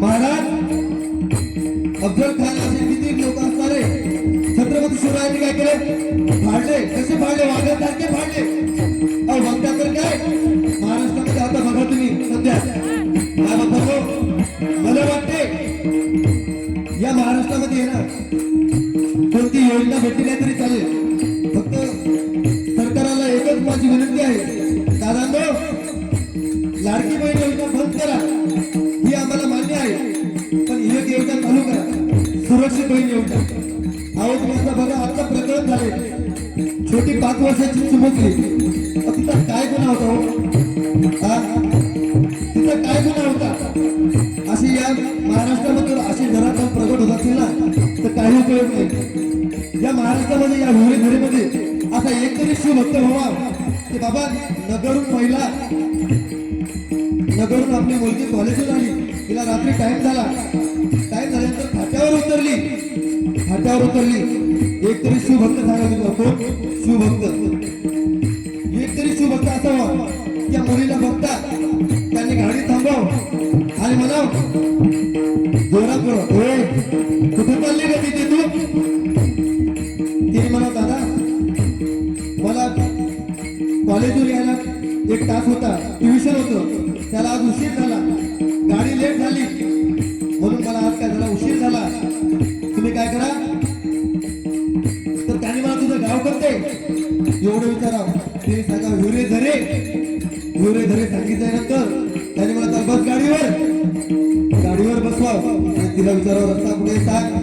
महाराज अफजल खान असे किती लोक असणारे छत्रपती शिवरायांनी काय केले? फाडले कसे फाडले वाघासारखे फाडले अहो बघता तर काय? महाराष्ट्रामध्ये आता बघा तुम्ही सध्या. काय बाबा मला वाटते या महाराष्ट्रामध्ये येणार. कोणती योजना भेटली नाही तरी चालेल. फक्त सरकारला एकच माझी विनंती आहे. दादा लाडकी बहीण योजना बंद करा. पण एक योजना चालू करा सुरक्षित होईल एवढा अहो माझा आता बघा आता प्रकरण झाले. छोटी पाच वर्षाची चुमकली. तिचा काय गुन्हा होता हो? तिचा काय गुन्हा होता? अशी या महाराष्ट्रामध्ये अशी घरात प्रगट होत असतील ना तर काही उपयोग नाही. या महाराष्ट्रामध्ये या हुरे घरीमध्ये असा एक तरी शिवभक्त व्हावा. की बाबा नगरून महिला नगरून आपली मुलगी कॉलेजला आली. तिला रात्री टाईम झाला. टाईम झाल्यानंतर फाट्यावर उतरली. फाट्यावर उतरली. एक तरी शिवभक्त सांगा तुला शिवभक्त. एक तरी शिवभक्त असावा. त्या मुलीला बघता त्यांनी गाडी थांबव आणि म्हणाव जोरात बोला. कुठे चालली का तिथे तू? तिने म्हणा दादा मला कॉलेजवर यायला एक तास होता ट्युशन होतं. त्याला आज उशीर झाला. गाडी लेट झाली. म्हणून मला आज काय झाला उशीर झाला. तुम्ही काय करा? तर त्याने मला तुझं गाव करते. एवढं विचारा. ते सांगा विरे धरे. हुरे धरे सांगितल्यानंतर त्याने मला तर बस गाडीवर. गाडीवर बसवा आणि तिला विचारावं रस्ता कुठे सांग.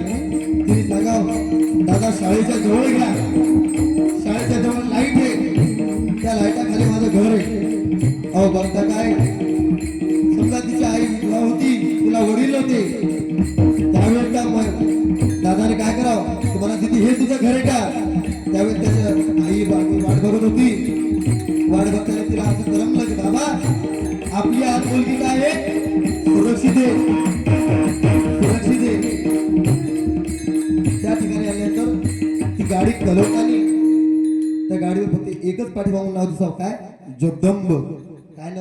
तिने सांगाव दादा शाळेच्या जवळ घ्या. अहो बघता काय? समजा तिची आई विधवा होती तुला वडील होते. त्यावेळेस त्या दादाने काय करावं? तुम्हाला तिथे हे तुझं घर आहे का? त्यावेळेस त्याच्या आई बा- वाट बघत होती. वाट बघताना तिला असं करमलं की बाबा आपली आज मुलगी काय आहे? सुरक्षित आहे. सुरक्षित आहे. त्या ठिकाणी आल्यानंतर ती गाडी कलवताना त्या गाडीवर फक्त एकच पाठीमागून नाव दिसाव. काय? जगदंब. काय नाव